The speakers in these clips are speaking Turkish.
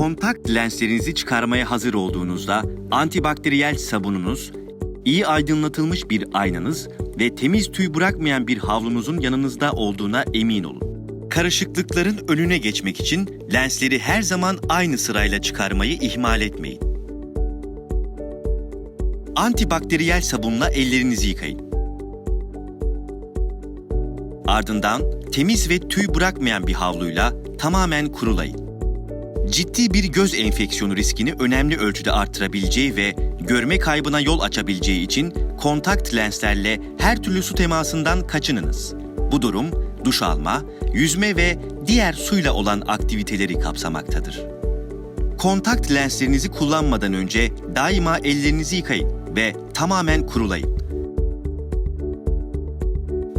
Kontakt lenslerinizi çıkarmaya hazır olduğunuzda antibakteriyel sabununuz, iyi aydınlatılmış bir aynanız ve temiz tüy bırakmayan bir havlunuzun yanınızda olduğuna emin olun. Karışıklıkların önüne geçmek için lensleri her zaman aynı sırayla çıkarmayı ihmal etmeyin. Antibakteriyel sabunla ellerinizi yıkayın. Ardından temiz ve tüy bırakmayan bir havluyla tamamen kurulayın. Ciddi bir göz enfeksiyonu riskini önemli ölçüde arttırabileceği ve görme kaybına yol açabileceği için kontakt lenslerle her türlü su temasından kaçınınız. Bu durum duş alma, yüzme ve diğer suyla olan aktiviteleri kapsamaktadır. Kontakt lenslerinizi kullanmadan önce daima ellerinizi yıkayın ve tamamen kurulayın.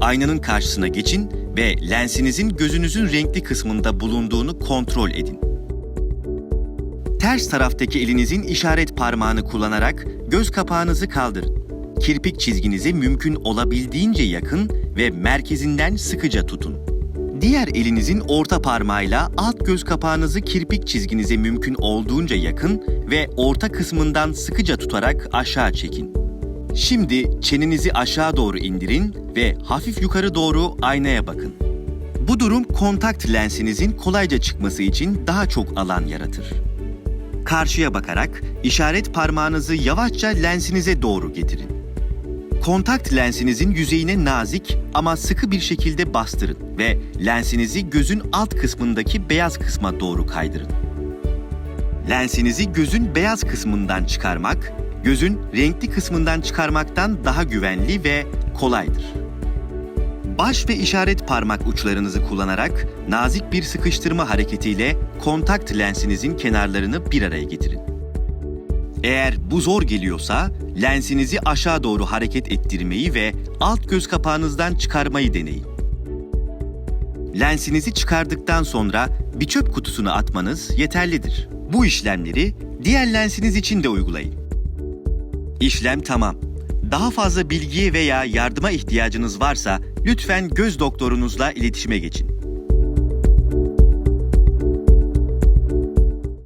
Aynanın karşısına geçin ve lensinizin gözünüzün renkli kısmında bulunduğunu kontrol edin. Ters taraftaki elinizin işaret parmağını kullanarak göz kapağınızı kaldırın. Kirpik çizginize mümkün olabildiğince yakın ve merkezinden sıkıca tutun. Diğer elinizin orta parmağıyla alt göz kapağınızı kirpik çizginize mümkün olduğunca yakın ve orta kısmından sıkıca tutarak aşağı çekin. Şimdi çenenizi aşağı doğru indirin ve hafif yukarı doğru aynaya bakın. Bu durum kontakt lensinizin kolayca çıkması için daha çok alan yaratır. Karşıya bakarak işaret parmağınızı yavaşça lensinize doğru getirin. Kontakt lensinizin yüzeyine nazik ama sıkı bir şekilde bastırın ve lensinizi gözün alt kısmındaki beyaz kısma doğru kaydırın. Lensinizi gözün beyaz kısmından çıkarmak, gözün renkli kısmından çıkarmaktan daha güvenli ve kolaydır. Baş ve işaret parmak uçlarınızı kullanarak nazik bir sıkıştırma hareketiyle kontakt lensinizin kenarlarını bir araya getirin. Eğer bu zor geliyorsa lensinizi aşağı doğru hareket ettirmeyi ve alt göz kapağınızdan çıkarmayı deneyin. Lensinizi çıkardıktan sonra bir çöp kutusuna atmanız yeterlidir. Bu işlemleri diğer lensiniz için de uygulayın. İşlem tamam. Daha fazla bilgiye veya yardıma ihtiyacınız varsa lütfen göz doktorunuzla iletişime geçin.